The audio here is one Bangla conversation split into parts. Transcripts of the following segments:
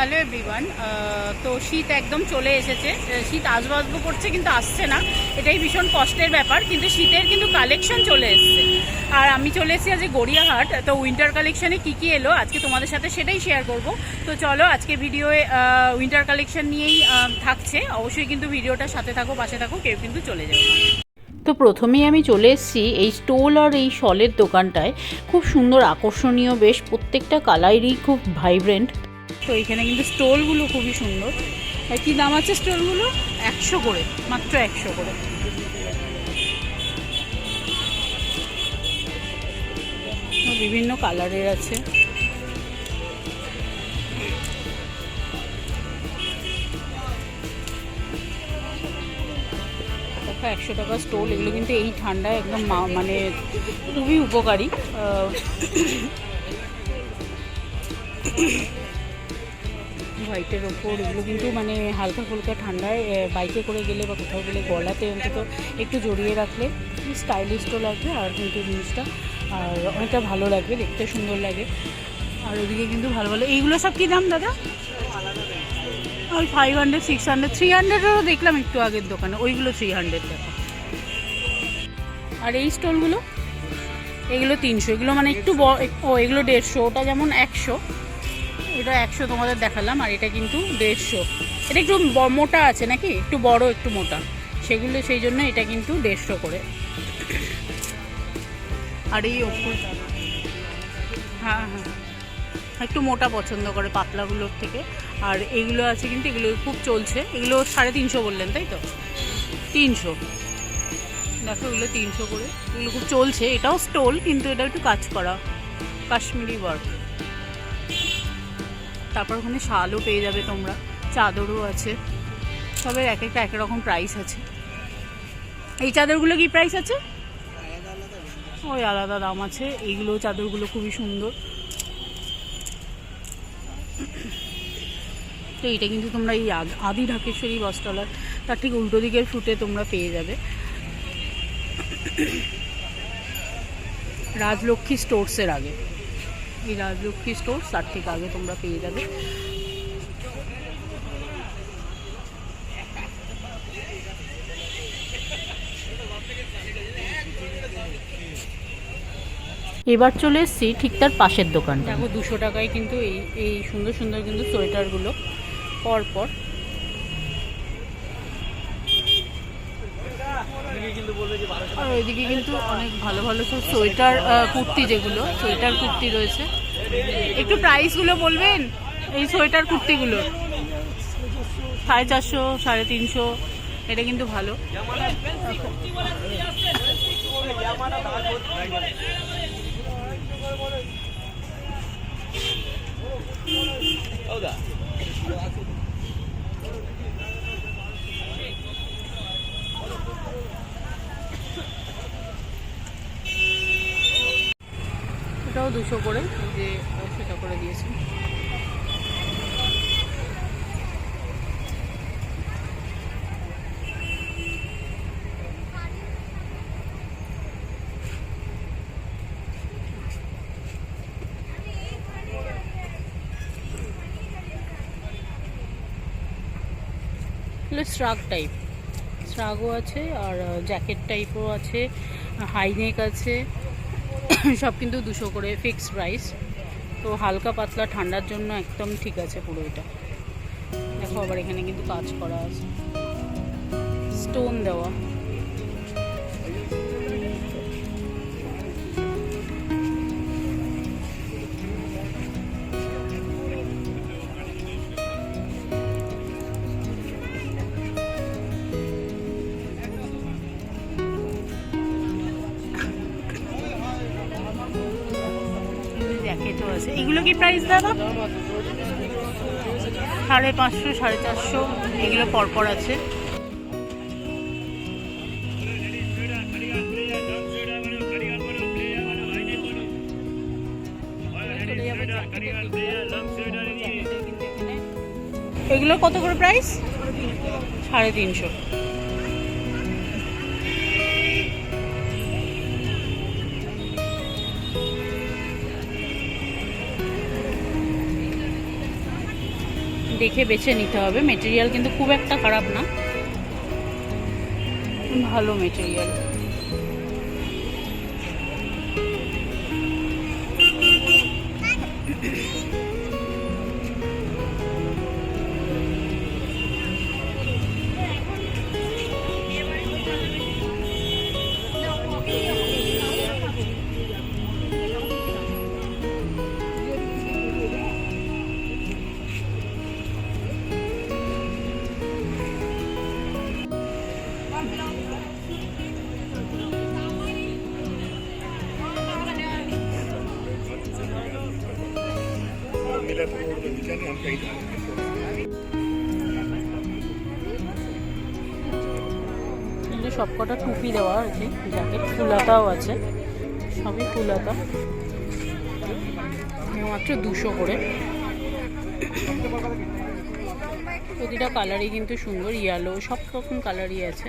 হ্যালো এভরিওয়ান তো শীত একদম চলে এসেছে। শীত আসব আসব করছে কিন্তু আসছে না। এটাই ভীষণ কষ্টের ব্যাপার, কিন্তু শীতের কিন্তু কালেকশন চলে এসছে। আর আমি চলে এসেছি আজকে গড়িয়াহাট। তো উইন্টার কালেকশনে কি কি এলো, আজকে তোমাদের সাথে সেটাই শেয়ার করব। তো চলো, আজকে ভিডিওয়ে উইন্টার কালেকশন নিয়েই থাকছে। অবশ্যই কিন্তু ভিডিওটা সাথে থাকো, পাশে থাকো, কেউ কিন্তু চলে যাবে তো প্রথমেই আমি চলে এসেছি এই স্টোল আর এই শলের দোকানটায়। খুব সুন্দর, আকর্ষণীয়, বেশ প্রত্যেকটা কালারই খুব ভাইব্রেন্ট তো এখানে কিন্তু স্টোলগুলো খুবই সুন্দর। আর কি দাম আছে স্টোলগুলো? একশো করে, মাত্র একশো করে। বিভিন্ন কালারের আছে। একশো টাকা স্টোল, এগুলো কিন্তু এই ঠান্ডায় একদম মানে খুবই উপকারী। হোয়াইটের ওপর এগুলো কিন্তু মানে হালকা ফুলকা ঠান্ডায় বাইকে করে গেলে বা কোথাও গেলে গলাতে অন্তত একটু জড়িয়ে রাখলে স্টাইলিশও লাগবে আর কিন্তু জিনিসটা। আর অনেকটা ভালো লাগবে দেখতে সুন্দর লাগে। আর ওদিকে কিন্তু ভালো ভালো। এইগুলো সব কী দাম দাদা? ওই five hundred six hundred three হান্ড্রেডেরও দেখলাম একটু আগের দোকানে। ওইগুলো থ্রি হান্ড্রেড টাকা। আর এই স্টলগুলো এগুলো তিনশো। এগুলো মানে একটু ও, এগুলো দেড়শো। ওটা যেমন একশো। এটা একশো তোমাদের দেখালাম, আর এটা কিন্তু দেড়শো। এটা একটু মোটা আছে নাকি? একটু বড়, একটু মোটা। সেগুলো, সেই জন্য এটা কিন্তু দেড়শো করে। আর এই ওপর হ্যাঁ হ্যাঁ। একটু মোটা পছন্দ করে পাতলাগুলোর থেকে। আর এগুলো আছে কিন্তু, এগুলো খুব চলছে। এগুলো সাড়ে তিনশো বললেন, তাই তো? তিনশো। দেখো, এগুলো তিনশো করে। এগুলো খুব চলছে। এটাও স্টোল, কিন্তু এটা একটু কাজ করা। কাশ্মীরি ওয়ার্ক তারপর ওখানে শালও পেয়ে যাবে তোমরা, চাদরও আছে। সবের এক একটা এক রকম প্রাইস আছে। এই চাদরগুলো কি প্রাইস আছে? ওই আলাদা দাম আছে। এইগুলো চাদরগুলো খুবই সুন্দর। তো এটা কিন্তু তোমরা এই আদি ঢাকেশ্বরী বস্ত্রালয় তার ঠিক উল্টো দিকের ফুটে তোমরা পেয়ে যাবে। রাজলক্ষ্মী স্টোর্সের আগে। এই রাজলক্ষ্মী স্টোর তার থেকে আগে তোমরা পেয়ে যাবে। এবার চলে এসছি ঠিক তার পাশের দোকান দেখো দুশো টাকায় কিন্তু এই এই সুন্দর সুন্দর কিন্তু সোয়েটারগুলো পর আর ওইদিকে কিন্তু অনেক ভালো ভালো সব সোয়েটার কুর্তি যেগুলো সোয়েটার কুর্তি রয়েছে। একটু প্রাইসগুলো বলবেন? এই সোয়েটার কুর্তিগুলো। সাড়ে চারশো সাড়ে তিনশো এটা কিন্তু ভালো। দুশো করে যে সেটা করে দিয়েছি। শ্রাগ টাইপ শ্রাগও আছে আর জ্যাকেট টাইপও আছে হাইনেক আছে। সব কিন্তু দুশো করে ফিক্সড প্রাইস তো হালকা পাতলা ঠান্ডার জন্য একদম ঠিক আছে পুরো এটা। দেখো আবার এখানে কিন্তু কাজ করা আছে। স্টোন দেওয়া। আছে। এগুলো কি প্রাইস দাদা? সাড়ে পাঁচশো, সাড়ে চারশো, এগুলো পরপর আছে। এগুলো কত করে প্রাইস সাড়ে তিনশো। দেখে বেছে নিতে হবে। মেটেরিয়াল কিন্তু খুব একটা খারাপ না। ভালো মেটেরিয়াল এগুলো সবকটা টুপি দেওয়া আছে জ্যাকেট ফুলাতাও আছে, সবই ফুলাতা। মাত্র দুশো করে। প্রতিটা কালারই কিন্তু সুন্দর ইয়েলো সব রকম কালারই আছে।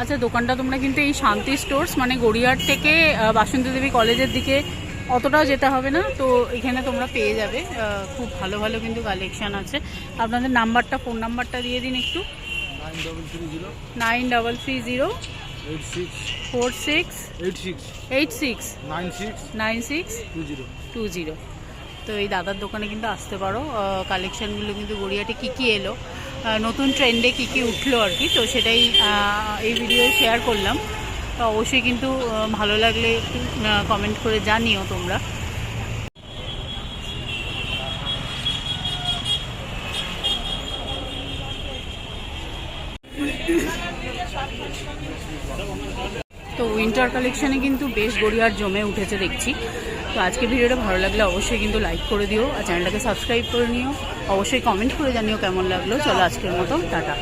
আচ্ছা দোকানটা তোমরা কিন্তু এই শান্তি স্টোর্স মানে গড়িয়ার থেকে বাসন্তী দেবী কলেজের দিকে অতটাও যেতে হবে না। তো এখানে তোমরা পেয়ে যাবে খুব ভালো ভালো কিন্তু কালেকশান আছে। আপনাদের নাম্বারটা ফোন নাম্বারটা দিয়ে দিন একটু। Nine double three zero. Four six. Eight six. Nine six. Two zero. তো এই দাদার দোকানে কিন্তু আসতে পারো। কালেকশানগুলো কিন্তু গড়িয়াতে কী কী এলো। নতুন ট্রেন্ডে কী কী উঠল আর কি, তো সেটাই এই ভিডিও শেয়ার করলাম। তো অবশ্যই কিন্তু ভালো লাগলে কমেন্ট করে জানিও তোমরা। তো উইন্টার কালেকশানে কিন্তু বেশ গড়িয়ার জমে উঠেছে, দেখছি। তো আজকে ভিডিওটা ভালো লাগলে অবশ্যই কিন্তু লাইক করে দিও আর চ্যানেলটাকে সাবস্ক্রাইব করে নিও। অবশ্যই কমেন্ট করে জানিও কেমন লাগল। চলো আজকের মতো, টাটা।